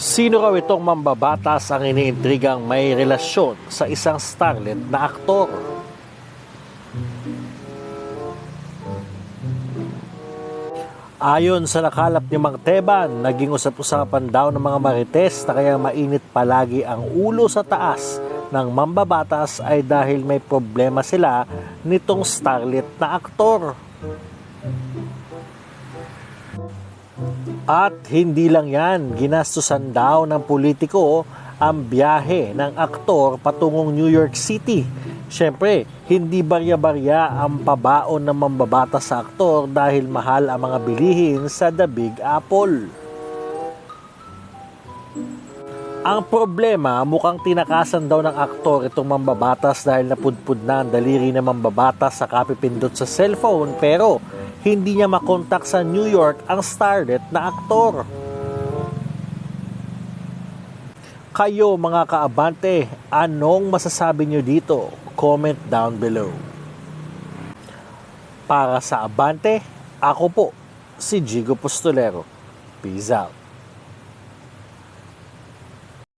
Sino raw itong mambabatas ang iniintrigang may relasyon sa isang starlet na aktor? Ayon sa nakalap ni Mang Teban, naging usap-usapan daw ng mga marites na kaya mainit palagi ang ulo sa taas ng mambabatas ay dahil may problema sila nitong starlet na aktor. At hindi lang yan, ginastusan daw ng politiko ang biyahe ng aktor patungong New York City. Siyempre, hindi barya-barya ang pabaon ng mambabata sa aktor dahil mahal ang mga bilihin sa The Big Apple. Ang problema, mukhang tinakasan daw ng aktor itong mambabatas dahil napudpud na ang daliri ng mambabatas sa kapipindot sa cellphone pero hindi niya makontak sa New York ang starlet na aktor. Kayo mga kaabante, anong masasabi nyo dito? Comment down below. Para sa Abante, ako po si Jigo Postolero. Peace out.